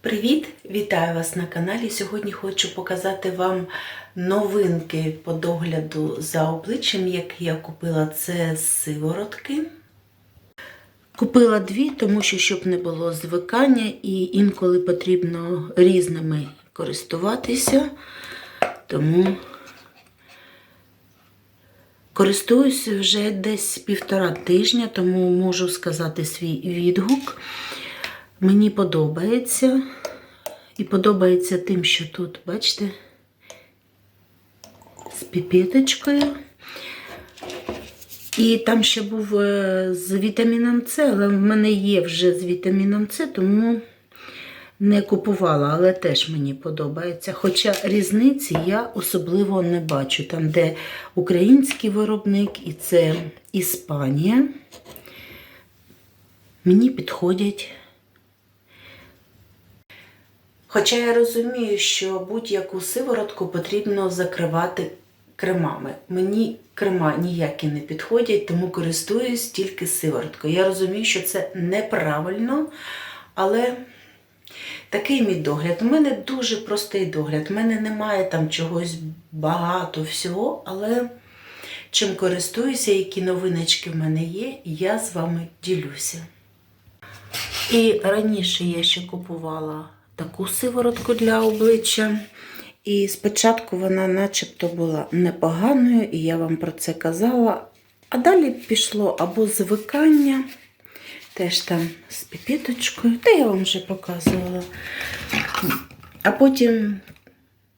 Привіт! Вітаю вас на каналі. Сьогодні хочу показати вам новинки по догляду за обличчям, які я купила це сиворотки. Купила дві, тому що щоб не було звикання, і інколи потрібно різними користуватися. Тому користуюся вже десь півтора тижня, тому можу сказати свій відгук. Мені подобається. І подобається тим, що тут, бачите, з піпеточкою. І там ще був е, з вітаміном С, але в мене є вже з вітаміном С, тому не купувала, але теж мені подобається. Хоча різниці я особливо не бачу. Там, де український виробник, і це Іспанія, мені підходять. Хоча я розумію, що будь-яку сиворотку потрібно закривати кремами. Мені крема ніякі не підходять, тому користуюсь тільки сивороткою. Я розумію, що це неправильно, але такий мій догляд. У мене дуже простий догляд. У мене немає там чогось багато всього, але чим користуюся, які новиночки в мене є, я з вами ділюся. І раніше я ще купувала таку сиворотку для обличчя. І спочатку вона начебто була непоганою, і я вам про це казала. А далі пішло або звикання, теж там з піпіточкою, та я вам вже показувала. А потім,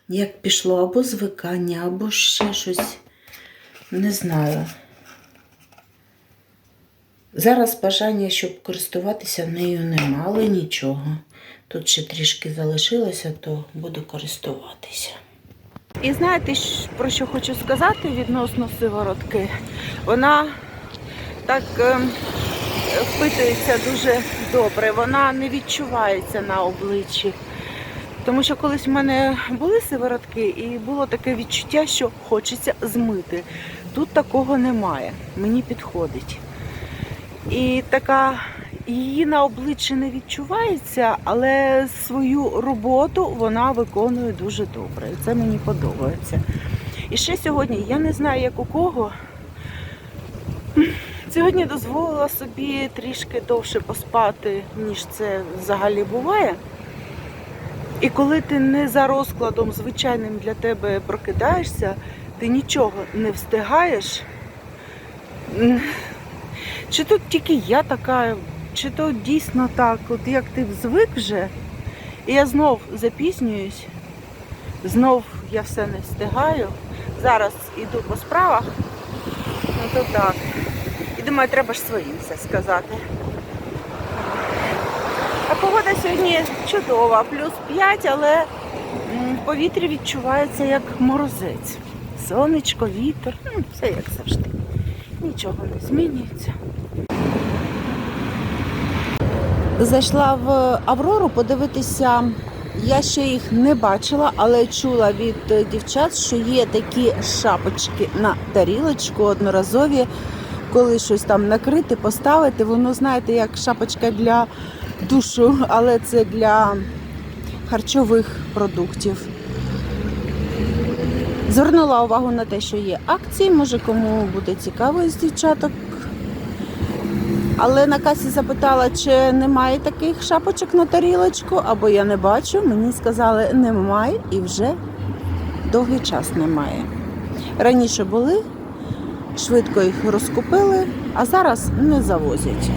як пішло, або звикання, або ще щось, не знаю. Зараз бажання, щоб користуватися нею не мали нічого. Тут ще трішки залишилося, то буду користуватися. І знаєте, про що хочу сказати відносно сиворотки? Вона так ем, впитується дуже добре, вона не відчувається на обличчі. Тому що колись в мене були сиворотки, і було таке відчуття, що хочеться змити. Тут такого немає. Мені підходить. І така її на обличчі не відчувається, але свою роботу вона виконує дуже добре. І це мені подобається. І ще сьогодні, я не знаю, як у кого. Сьогодні дозволила собі трішки довше поспати, ніж це взагалі буває. І коли ти не за розкладом звичайним для тебе прокидаєшся, ти нічого не встигаєш. Чи тут тільки я така, чи то дійсно так, от як ти звик вже, і я знов запізнююсь, знов я все не встигаю. Зараз іду по справах, ну то так. І думаю, треба ж своїм все сказати. А погода сьогодні чудова, плюс 5, але в повітрі відчувається як морозець. Сонечко, вітер, все як завжди. Нічого не змінюється. Зайшла в Аврору подивитися. Я ще їх не бачила, але чула від е, дівчат, що є такі шапочки на тарілочку одноразові, коли щось там накрити, поставити. Воно, знаєте, як шапочка для душу, але це для харчових продуктів. Звернула увагу на те, що є акції, може кому буде цікаво з дівчаток. Але на касі запитала, чи немає таких шапочок на тарілочку, або я не бачу. Мені сказали, немає і вже довгий час немає. Раніше були, швидко їх розкупили, а зараз не завозять.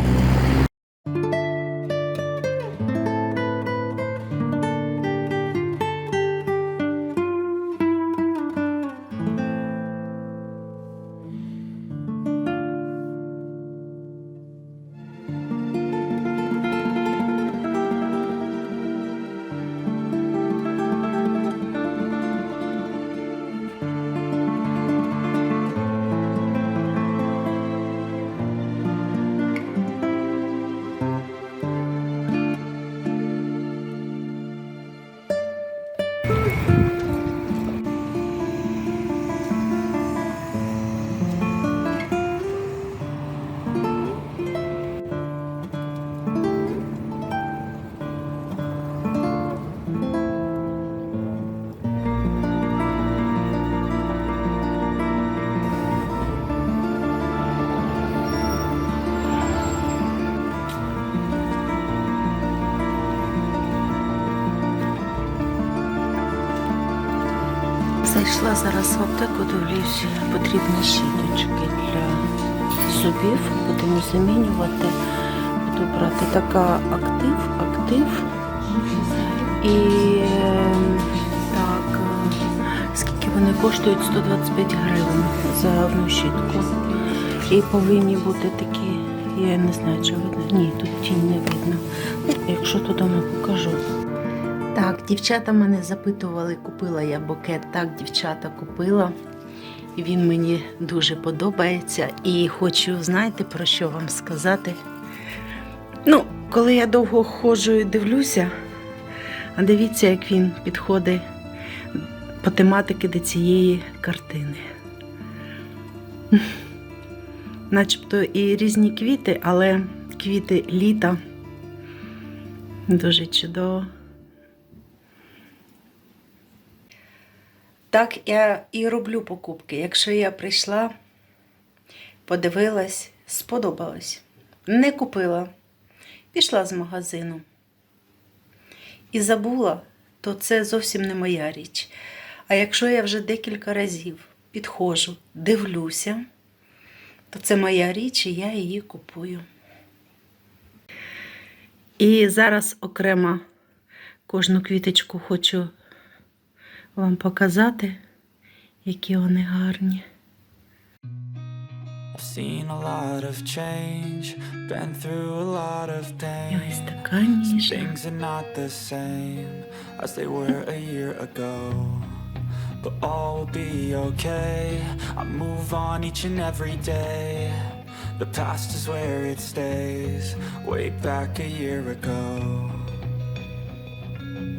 Зараз в аптеку, дивлюся, потрібні щіточки для зубів. Будемо замінювати. Буду брати така актив, актив. І е, так, е, скільки вони коштують? 125 гривень за одну щітку. І повинні бути такі, я не знаю, чи видно. Ні, тут тінь не видно. Ну, Якщо то дома покажу. Так, дівчата мене запитували, купила я букет. Так, дівчата купила. Він мені дуже подобається. І хочу, знаєте, про що вам сказати. Ну, коли я довго ходжу і дивлюся, а дивіться, як він підходить по тематики до цієї картини. Начебто і різні квіти, але квіти літа дуже чудово. Так я і роблю покупки. Якщо я прийшла, подивилась, сподобалось. Не купила, пішла з магазину. І забула, то це зовсім не моя річ. А якщо я вже декілька разів підходжу, дивлюся, то це моя річ, і я її купую. І зараз окремо кожну квіточку хочу вам показати, які вони гарні. Ось така ніжна. But all will be okay. I move on each and every day. The past is where it stays, way back a year ago.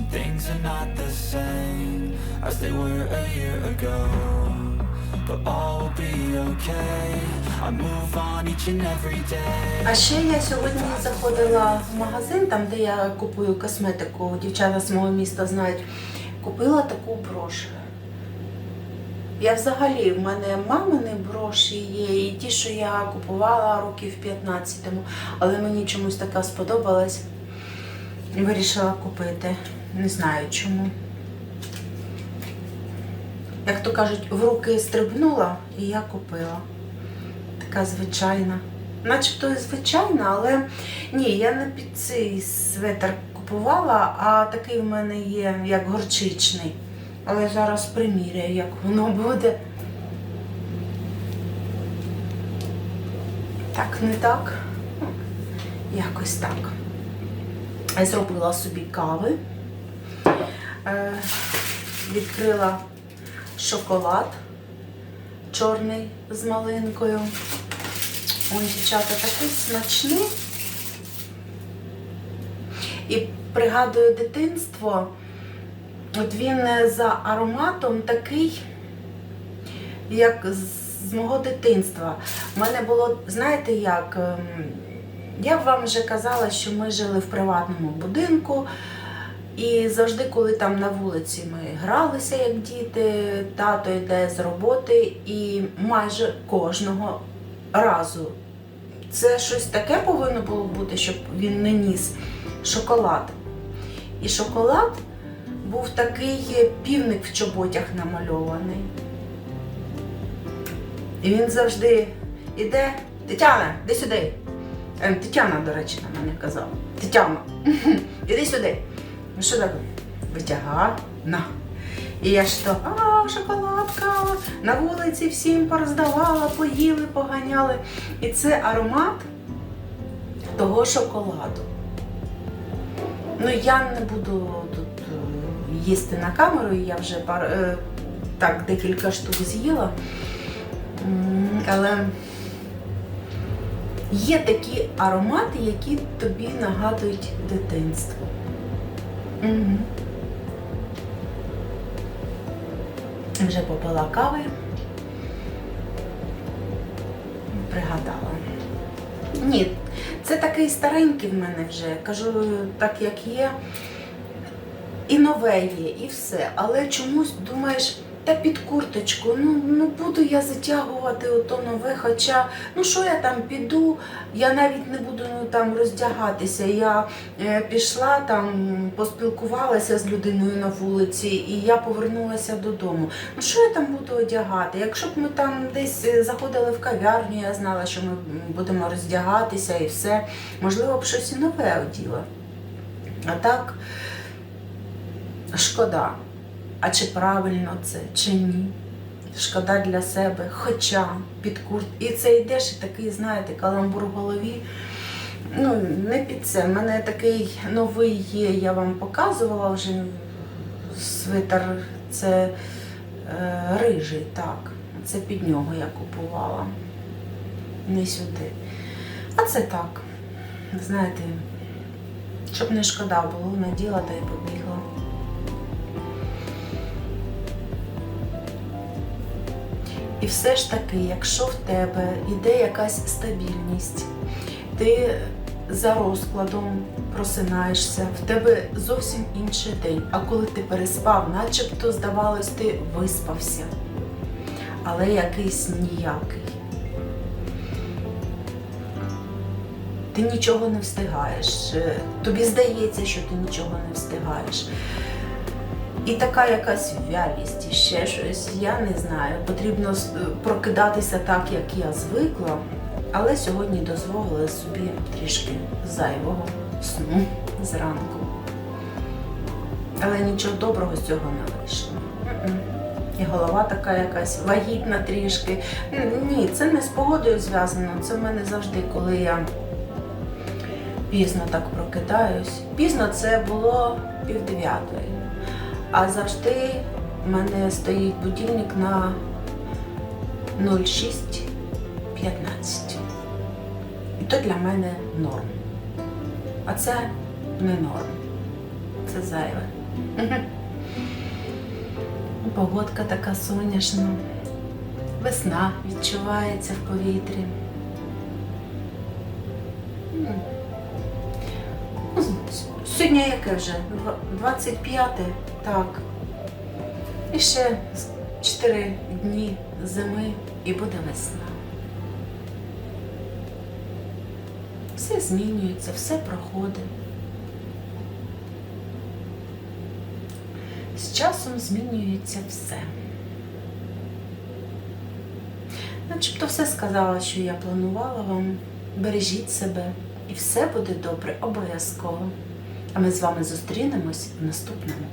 Some things are not the same as they were a year ago. But all will be okay. I move on each and every day. А ще я сьогодні заходила в магазин, там де я купую косметику, дівчата з мого міста знають. Купила таку брошку. Я взагалі, в мене мамини броші є, і ті, що я купувала років 15-му, але мені чомусь така сподобалась. Вирішила купити. Не знаю чому. Як то кажуть, в руки стрибнула і я купила така звичайна. Начебто і звичайна, але ні, я не під цей светр купувала, а такий в мене є, як горчичний. Але зараз приміряю, як воно буде. Так, не так. Якось так. Я зробила собі кави. Е, відкрила шоколад чорний з малинкою. Ой, дівчата, такий смачний. І пригадую дитинство. От він е, за ароматом такий, як з- мого дитинства. У мене було, знаєте як, ем, я вам вже казала, що ми жили в приватному будинку. І завжди, коли там на вулиці ми гралися як діти, тато йде з роботи, і майже кожного разу це щось таке повинно було бути, щоб він не ніс шоколад. І шоколад був такий півник в чоботях намальований. І він завжди іде, Тетяна, іди сюди. Ем, Тетяна, до речі, на мене казала. Тетяна, іди сюди. Ну що так? Витягай, на. І я ж то, а, шоколадка, на вулиці всім пороздавала, поїли, поганяли. І це аромат того шоколаду. Ну, я не буду тут е, їсти на камеру, я вже пар, е, так декілька штук з'їла. Але є такі аромати, які тобі нагадують дитинство. Угу. Вже попила кави. пригадала. Ні, це такий старенький в мене вже. Кажу так, як є. І нове є, і все. Але чомусь думаєш, та під курточку, ну, ну буду я затягувати ото нове, хоча, ну що я там піду, я навіть не буду ну, там роздягатися. Я е, пішла там, поспілкувалася з людиною на вулиці, і я повернулася додому. Ну що я там буду одягати? Якщо б ми там десь е, заходили в кав'ярню, я знала, що ми будемо роздягатися і все, можливо б щось і нове оділа. А так, шкода. А чи правильно це, чи ні? Шкода для себе, хоча під курт. І це йдеш і такий, знаєте, каламбур в голові. Ну, не під це. У мене такий новий є, я вам показувала вже свитер, це е, рижий, так. Це під нього я купувала. Не сюди. А це так. Знаєте, щоб не шкода було, наділа та й побігла. І все ж таки, якщо в тебе йде якась стабільність, ти за розкладом просинаєшся, в тебе зовсім інший день. А коли ти переспав, начебто здавалось, ти виспався, але якийсь ніякий. Ти нічого не встигаєш. Е, Тобі здається, що ти нічого не встигаєш. І така якась вялість, і ще щось, я не знаю. Потрібно прокидатися так, як я звикла, але сьогодні дозволила собі трішки зайвого сну зранку. Але нічого доброго з цього не вийшло. І голова така якась вагітна трішки. Ні, це не з погодою зв'язано. Це в мене завжди, коли я пізно так прокидаюсь. Пізно це було пів дев'ятої. А завжди в мене стоїть будильник на 06.15. І то для мене норм. А це не норм. Це зайве. Погодка така сонячна. Весна відчувається в повітрі. Ну, Сьогодні яке вже? Два- 25, так. І ще 4 дні зими і буде весна. Все змінюється, все проходить. З часом змінюється все. Начебто все сказала, що я планувала вам. Бережіть себе, і все буде добре обов'язково. А ми з вами зустрінемось в наступному